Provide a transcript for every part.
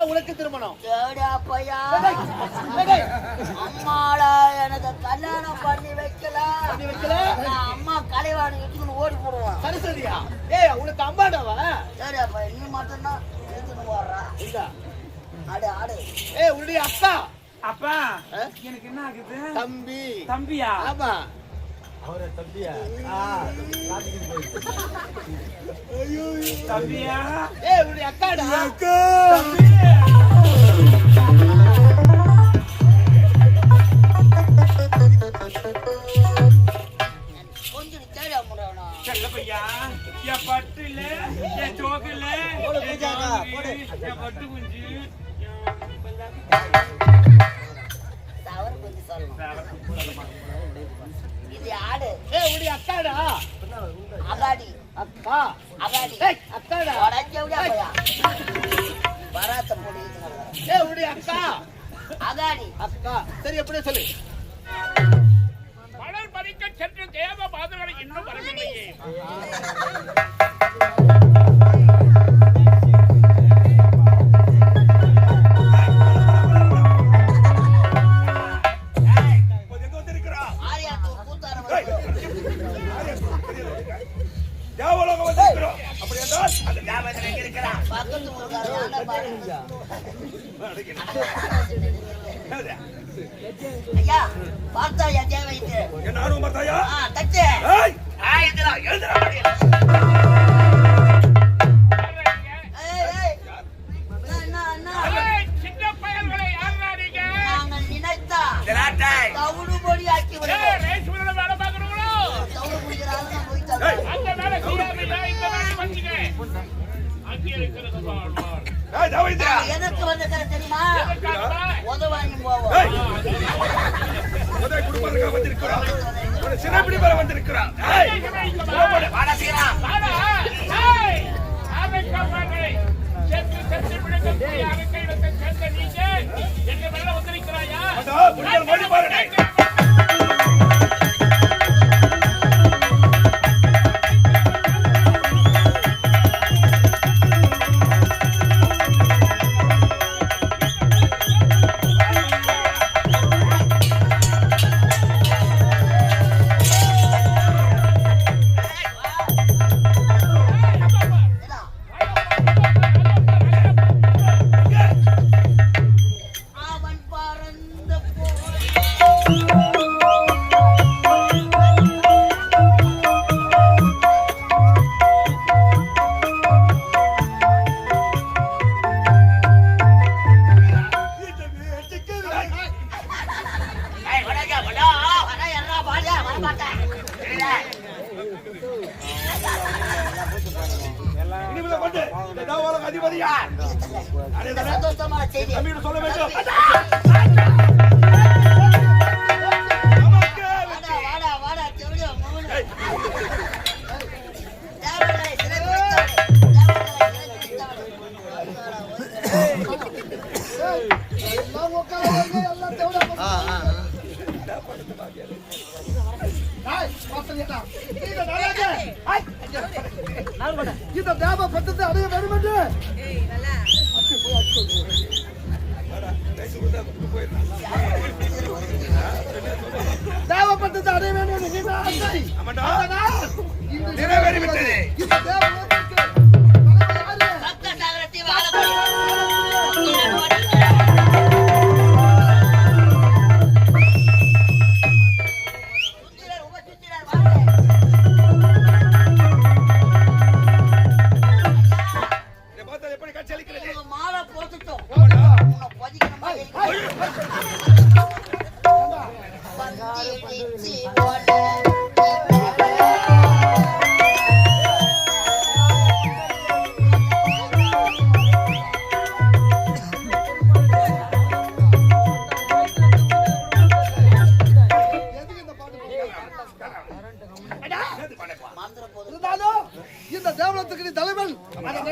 உனக்கு திருமணம். அம்மாடா எனக்கு கல்யாணம் பண்ணி வைக்கல. பண்ணி வைக்கல? நான் அம்மா கலைவாணி எடுத்துன்னு ஓடி போடுவான். சரஸ்வதியா ஏய் உனக்கு அம்மாடாவா தேடா பையா நீ மட்டும்தான் எடுத்துன்னு போடுறா இல்ல. ஆடு ஆடு. ஏய் உன்னுடைய அக்கா. அப்பா ஆ? எனக்கு என்ன ஆகுது? தம்பி. தம்பியா? ஆமா. தம்பியா ஏய் உன்னுடைய அக்காடா தம்பி கொஞ்சம் தேடா முடியணும் செல்ல பையா என் பட்டு இல்ல என் சோக்கு இல்ல என் ஜாங்கிரி, என் பட்டு குஞ்சு தவறு கொஞ்சம் சொல்லணும் இது ஆடு. ஏய் உன்னுடைய அக்காடா அகாடி அக்கா அகாடி ஏய் அக்காடா உடஞ்சவிடா பையா. வராத்த பொடி ஏய் உன்னுடைய அக்கா. அகாடி அக்கா. சரி எப்படியே சொல்லு. மலர் பறிக்க சென்று தேவ பாதவரை இன்னும் வரவில்லையே. பக்கத்து ஊருக்காரன் பாருங்க ஐயா பார்த்தா ஐயா தேவை இது ஆ தட்டு ஏய் எதற்கு வந்திருக்கிற தெரியுமா? உதவாங்கி போவோம் அரக்கை இடத்தை சேர்ந்த நீங்க எங்க மேல வந்திருக்கிறாயா?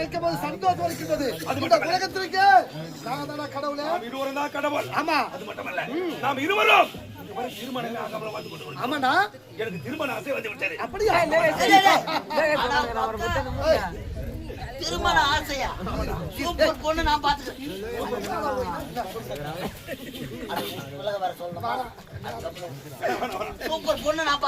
அதை போது சந்தோஷம் இருக்கின்றது இந்த உலகத்திற்கு நான் தானே கடவுளே நாம் இருவரும் தான் கடவுள் ஆமா அது மட்டுமல்ல நாம் இருவரும். ஆமாடா எனக்கு திருமண ஆசை வந்து விட்டது அப்படியா திருமண ஆசையா சூப்பர் பொண்ணு நான் பாத்துக்கிறேன் சூப்பர் பொண்ணு நான்.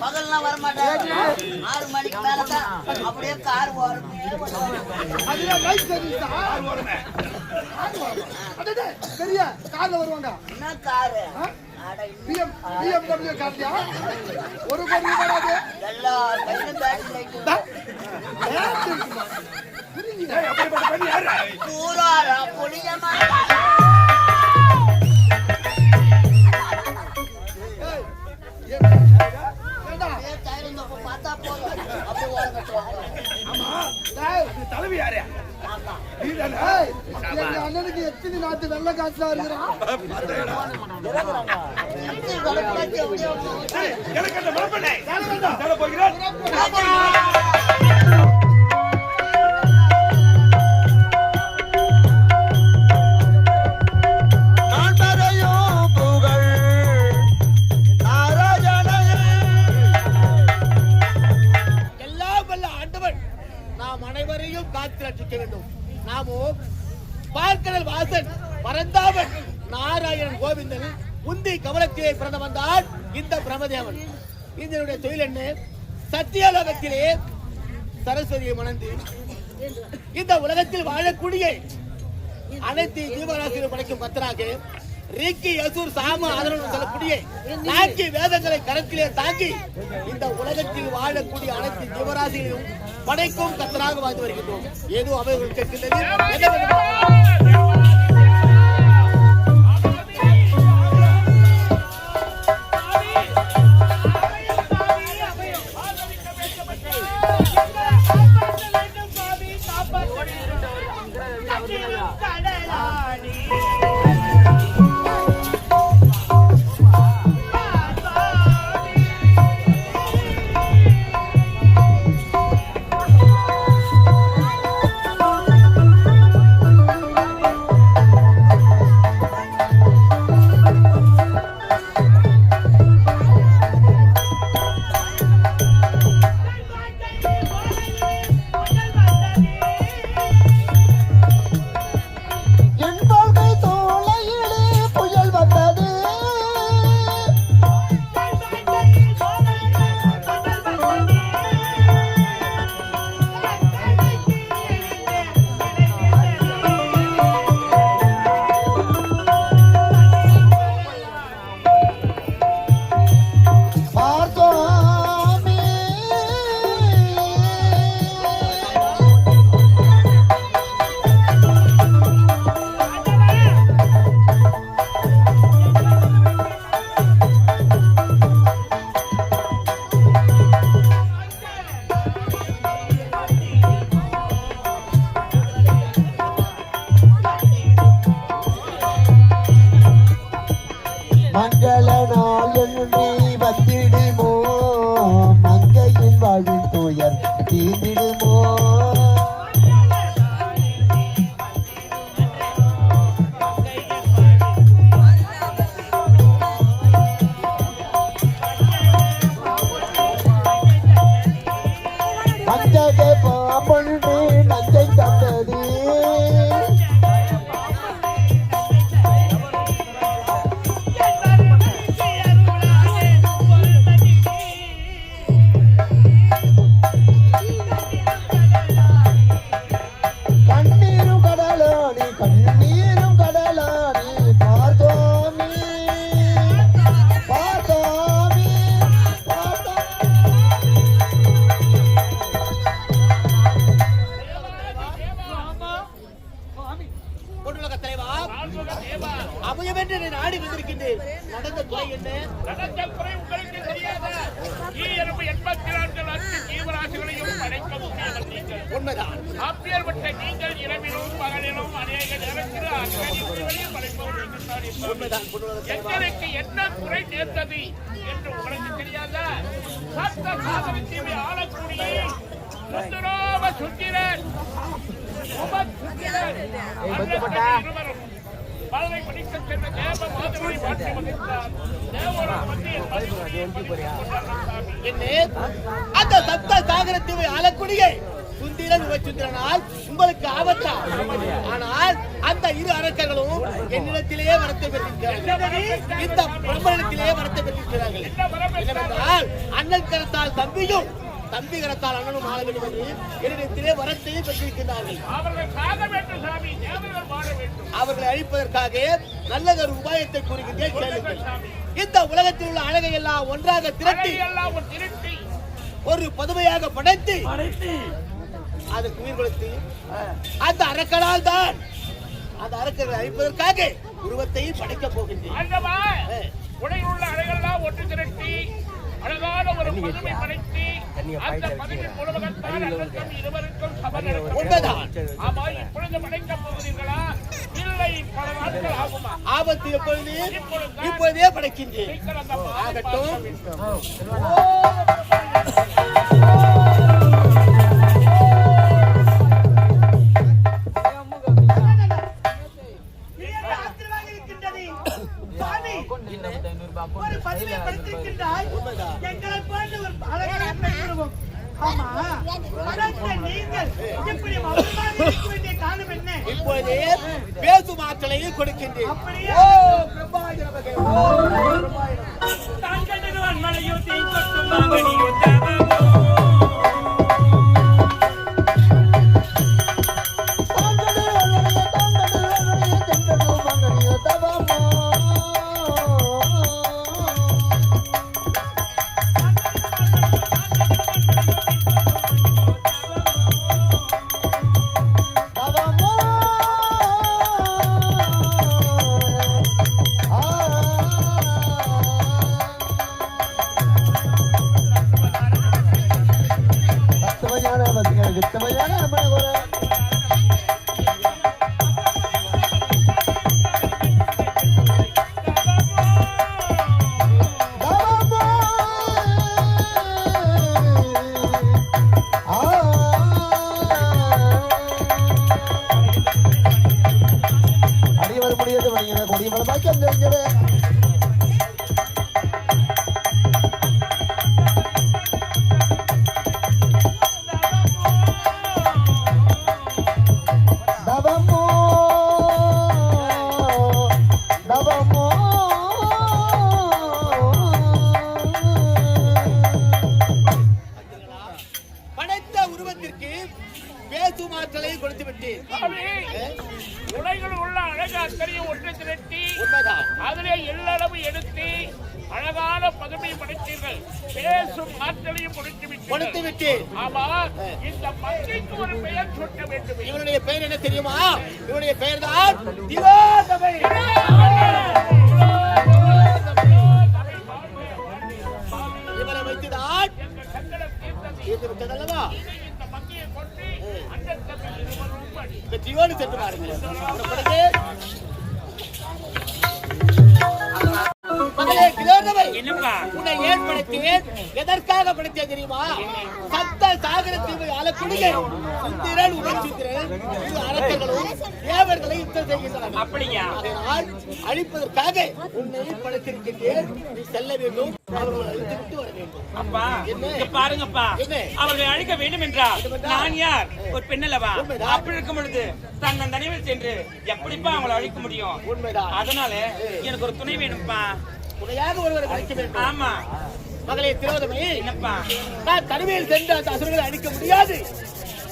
பகல்லாம் வர மாட்டாங்க ஆறு மணிக்கு மேல தான் அப்படியே கார் வரும் அதுல night service ஆ? யார் வரமே பெரிய கார்ல வருவாங்க. என்ன காரு? பிஎம்டபிள்யூ ஒரு கோடி ரூபாய் எல்லா கையிலும் பேட்டரி லைட் பூராரா புளியமா தலைவி யாரு? எத்தனை நாட்டு வெள்ள காசுல இருக்கிறான் எனக்கு போகிறேன் ஆண்டவன் நாம் அனைவரையும் காத்து ரட்சிக்க வேண்டும். நாமோ பார்க்கடல் வாசன் பரந்தாவன் நாராயணன் கோவிந்தன் உந்தி கமலத்திலே பிறந்த வந்தான் இந்த பிரமதேவன். இதனுடைய தொழில் என்ன? சத்தியலோகத்திலே சரஸ்வதியை மணந்து இந்த உலகத்தில் வாழக்கூடிய அனைத்து ஜீவராசிகளும் படைக்கும் பத்தராக ரீக்கி யசூர் சாம ஆதரவு சொல்லக்கூடிய நான்கு வேதங்களை கரத்திலே தாக்கி இந்த உலகத்தில் வாழக்கூடிய அனைத்து ஜீவராசிகளையும் படைக்கும் கத்தராக வாழ்ந்து வருகின்றோம். ஏதோ அவைகள் கேட்கின்றது அந்த சப்த சாகரத்தீவை ஆளக்கூடிய சுந்திரன் உபசுந்திரனால் உங்களுக்கு ஆபத்தா? ஆனால் அந்த இரு அரக்கர்களும் என்னிடத்திலேயே வரத்தை பெற்றிருக்கிறார்கள். இந்த பிரம்மனிடத்திலேயே வரத்தை பெற்றிருக்கிறார்கள். அண்ணன் கருத்தால் தம்பியும் தம்பி கரத்தால் அண்ணனும் ஆள வேண்டும் என்று என்னிடத்திலே வரத்தையும் பெற்றிருக்கிறார்கள் அவர்கள் அழிப்பதற்காக நல்லதொரு உபாயத்தை கூறுகின்றேன் கேளுங்கள். இந்த உலகத்தில் உள்ள அழகை எல்லாம் ஒன்றாக திரட்டி ஒரு ஒரு பதுமையாக படைத்து அதுக்கு உயிர் கொடுத்து அந்த அரக்கனால் தான் அந்த அரக்கர்களை அழிப்பதற்காக உருவத்தையும் படைக்கப் போகின்றேன். ஆண்டவா உலகில் உள்ள அலைகளெல்லாம் ஒன்று திரட்டி. அழகான ஒரு பதுமை படைத்து அந்த பதுவின் மூலமகத்தால் அண்ணன் இருவருக்கும் சமநடக்கம் உண்மைதான் ஆமா இப்பொழுது படைக்கப் போகிறீர்களா இல்லை பல நாட்கள் ஆகுமா? ஆபத்து எப்பொழுது? இப்பொழுதே படைக்கின்றேன். ஆகட்டும். இப்பொழுது பேசும் ஆற்றலையும் கொடுக்கின்றேன். அப்படியே? ஓ பிரம்மாய நமகே ஓ பிரம்மாய நமகே அடிவர் இருவரும் படி இந்த ஜீவனு சென்று பாருங்கள் உன்னை ஏன் படைத்தேன் எதற்காக படைத்தேன் தெரியுமா? சப்த சாகர தீவை சுந்திரன் அரக்கர்களும் தேவர்களை யுத்தம் செய்கின்றனர். அப்படியா? அதனால் அழிப்பதற்காக உன்னை படைத்திருக்கின்றேன் நீ செல்ல வேண்டும். அவர்களை அழித்துவிட்டு வர வேண்டும். அப்பா என்ன? இங்க பாருங்கப்பா? அவர்களை அழிக்க வேண்டும் என்றால் நான் யார்? ஒரு பெண்ணல்லவா. அப்படி இருக்கும் பொழுது தன்னன் தனிவில் சென்று எப்படிப்பா அவங்களை அழிக்க முடியும்? அதனால எனக்கு ஒரு துணை வேணும்ப்பா. துணையாக ஒருவரை அழிக்க வேண்டும். ஆமா. மகளே என்னப்பா? நான் தனிமையில் சென்று அந்த அசுரர்களை அழிக்க முடியாது.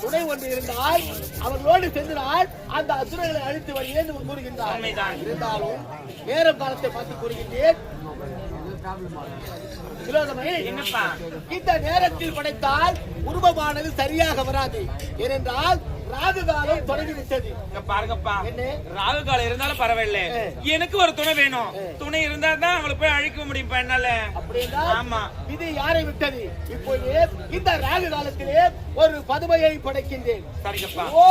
துணை ஒன்று இருந்தால் அவர்களோடு சென்றால் அந்த அசுரர்களை அழித்து வருகிறேன் கூறுகின்றார். இருந்தாலும் நேரம் காலத்தை பார்த்து கூறுகின்றேன். இந்த நேரத்தில் படைத்தால் உருவமானது சரியாக வராது. ஏனென்றால் ராகு காலம் தொடங்கி விட்டது பாருங்கப்பா? ராகு காலம் இருந்தாலும் பரவாயில்ல. எனக்கு ஒரு துணை வேணும். துணை இருந்தா தான் அவங்களை போய் அழைக்க முடியும் என்னால. ஆமா. இது யாரை விட்டது? இப்போது இந்த ராகு காலத்திலே ஒரு பதுமையை படைக்கின்றேன். சரிங்கப்பா. ஓ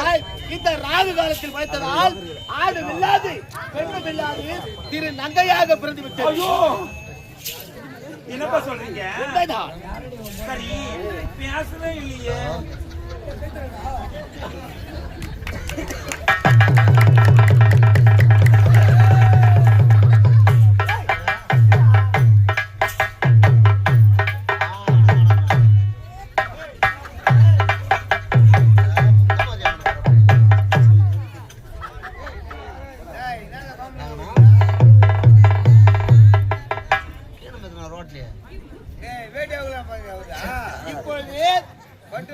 நுழைத்தால் இந்த ராகு காலத்தில் படைத்ததால் ஆடு இல்லாது பெண்ணும் இல்லாது திரு நங்கையாக பிறந்து விட்டது என்னப்பா சொல்றீங்க? சரி பேசவே இல்லையே. இப்பொழுது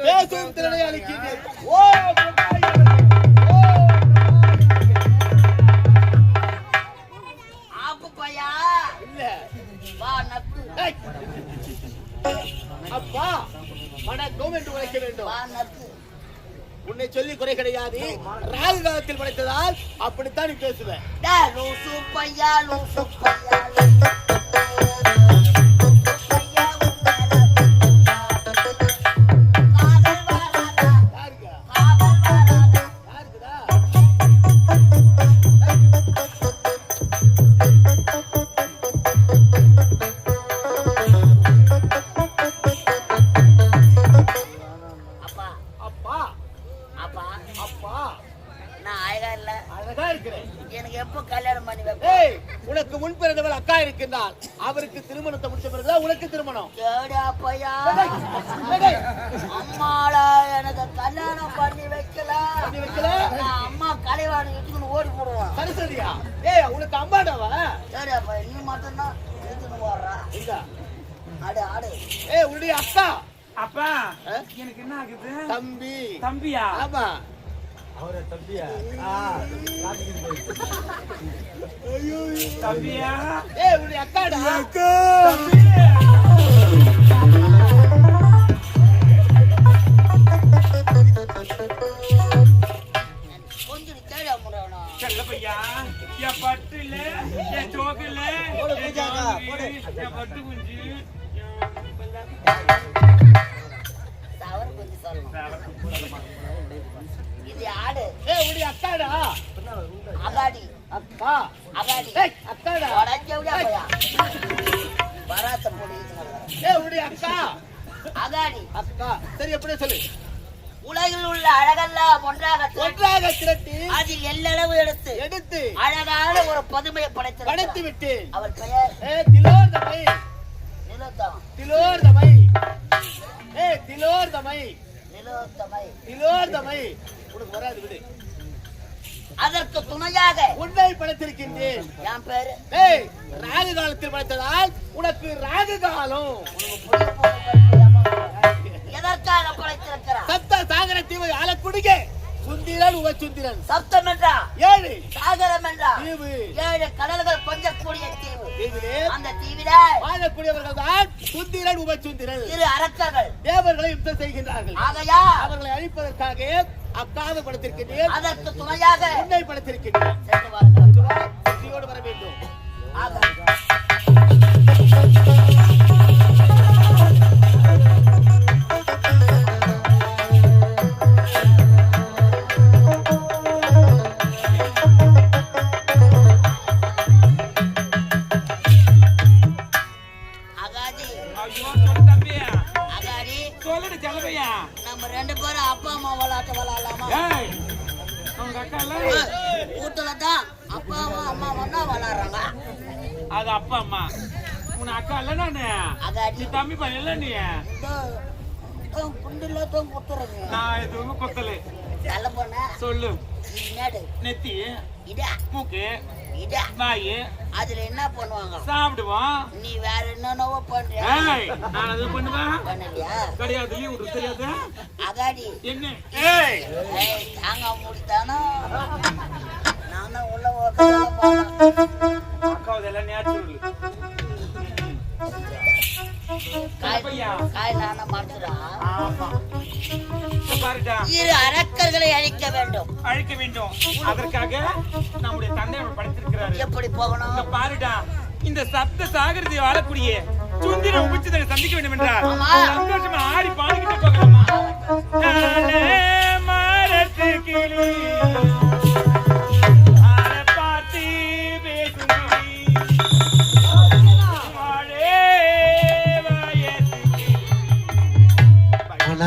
பேசும் திறனை அளிக்கின்றேன். ஓ ஓ ஆப்பு பையா? இல்ல. வா நக்கு ஏய். அப்பா வணக்கம் என்று உழைக்க வேண்டும். வா நக்கு உன்னை சொல்லி குறை கிடையாது. ராகு காலத்தில் படைத்ததால் அப்படித்தான் நீ பேசுவ. தம்பியா ஏய் உன்னுடைய அக்காடா. பையா? என் பட்டு இல்ல என் சோக்கு இல்ல என் பட்டு குஞ்சு. இது ஆடு ஏ உடி அக்காடா அகாடி அக்கா அகாடி ஏய் அக்காடா உடஞ்ச விடா பையா பராத்த பொடி ஏய் உன்னுடைய அக்கா அகாடி அக்கா சரி எப்படி சொல்லு உலகில் உள்ள அழகெல்லாம் ஒன்றாக திரட்டி, ஒன்றாக திரட்டி அதில் எல்லளவு எடுத்து எடுத்து அழகான ஒரு பதுமையை படைத்து படைத்து விட்டு அவர் பெயர் ஏ திலோர்தமை நிலோத்தம் திலோர்தமை ஏ திலோர்தமை நிலோத்தமை திலோர்தமை உனக்கு வராது விடு. அதற்கு துணையாக உன்னை படைத்திருக்கின்றேன். என் பேரு? ஏய் ராகு காலத்தில் படைத்ததால் உனக்கு ராகு காலம் எதற்காக படைத்திருக்கிறார் சத்த சாகர தீவை ஆலக்குடிகே சுந்திரன் உபசுந்திரன் சப்தம் என்றா? ஏழு. சாகரம் என்றா? தீவு. ஏழு கடல்கள் கொஞ்சக்கூடிய தீவு. அந்த தீவில வாழக்கூடியவர்கள் தான் சுந்திரன். உபசுந்திரன் இரு அரக்கர்கள். தேவர்களை யுத்தம் செய்கின்றார்கள். ஆகையா அவர்களை அழிப்பதற்காக அக்காத படத்திருக்கின்றேன் அதற்கு துணையாக உன்னை படத்திருக்கின்றேன் வர வேண்டும். ஆக. வளர்றாங்க அது அப்பா அம்மா. உன் அக்கா இல்ல நானு? நீ தம்பி பையன் இல்ல நீ? குண்டில தான் குத்துறங்க நான் எதுவும் கொத்தல. நல்ல பொண்ணு சொல்லு. நெத்தி. இதா மூக்கு. இதா வாய். அதுல என்ன பண்ணுவாங்க? சாப்பிடுவோம். நீ வேற என்னென்னவோ பண்ற நான் அது பண்ணுவேன் பண்ணலையா? கிடையாது லீவ் விட்டு தெரியாது? அகாடி என்ன? ஏய் ஏய், தாங்க முடித்தானோ இரு அரக்கர்களை அழிக்க வேண்டும். அழிக்க வேண்டும் அதற்காக நம்முடைய தந்தை படைத்திருக்கிறாரு. எப்படி போகணும்? பாருடா இந்த சப்த சாகரத்தை வாழக்கூடிய சுந்தர உபச்சதனை சந்திக்க வேண்டும். சந்தோஷமா ஆடி பாடிக்கிட்டு போகலாமா? நானே மரத்து கிளி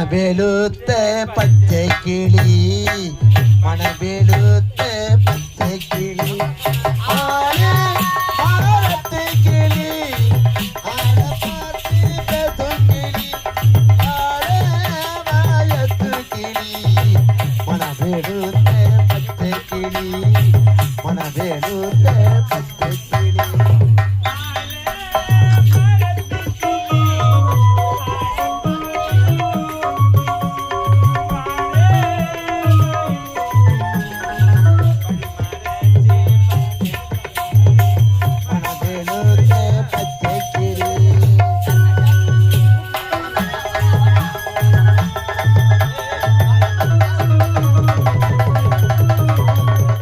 மணவேலுத்த பச்சை கிளி. மணவேலுத்த பச்சை கிளி. ஆளே